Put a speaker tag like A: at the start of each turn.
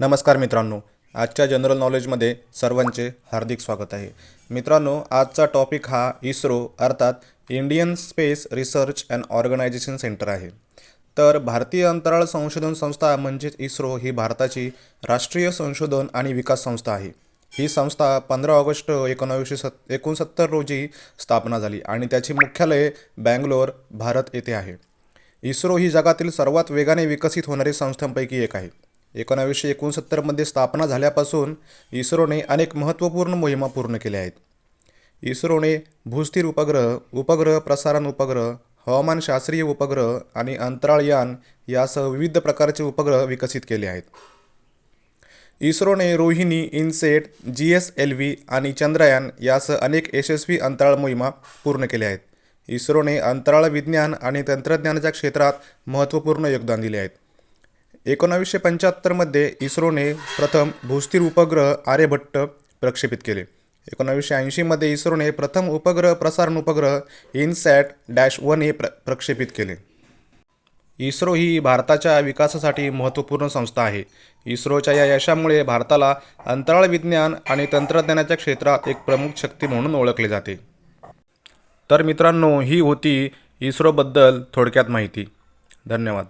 A: नमस्कार मित्रांनो आजच्या जनरल नॉलेजमध्ये सर्वांचे हार्दिक स्वागत आहे. मित्रांनो आजचा टॉपिक हा इस्रो अर्थात Indian space research and organisation centre आहे. तर भारतीय अंतराळ संशोधन संस्था म्हणजेच इस्रो ही भारताची राष्ट्रीय संशोधन आणि विकास संस्था आहे. ही संस्था पंधरा ऑगस्ट एकोणावीसशे सत् एकोणसत्तर रोजी स्थापना झाली आणि त्याची मुख्यालय बँगलोर भारत येथे आहे. इस्रो ही जगातील सर्वात वेगाने विकसित होणारी संस्थांपैकी एक आहे. एकोणावीसशे एकोणसत्तरमध्ये स्थापना झाल्यापासून इस्रोने अनेक महत्त्वपूर्ण मोहिमा पूर्ण केल्या आहेत. इस्रोने भूस्थिर उपग्रह उपग्रह प्रसारण उपग्रह हवामानशास्त्रीय उपग्रह आणि अंतराळयान यासह विविध प्रकारचे उपग्रह विकसित केले आहेत. इस्रोने Rohini INSAT G S L V आणि चंद्रयान यासह अनेक यशस्वी अंतराळ मोहिमा पूर्ण केल्या आहेत. इस्रोने अंतराळ विज्ञान आणि तंत्रज्ञानाच्या क्षेत्रात महत्त्वपूर्ण योगदान दिले आहेत. एकोणावीसशे पंच्याहत्तरमध्ये इस्रोने प्रथम भूस्थिर उपग्रह आर्यभट्ट प्रक्षेपित केले. एकोणावीसशे ऐंशीमध्ये इस्रोने प्रथम उपग्रह प्रसारण उपग्रह इनसॅट डॅश वन हे प्र प्रक्षेपित केले. इस्रो ही भारताच्या विकासासाठी महत्त्वपूर्ण संस्था आहे. इस्रोच्या या यशामुळे भारताला अंतराळ विज्ञान आणि तंत्रज्ञानाच्या क्षेत्रात एक प्रमुख शक्ती म्हणून ओळखले जाते. तर मित्रांनो ही होती इस्रोबद्दल थोडक्यात माहिती. धन्यवाद.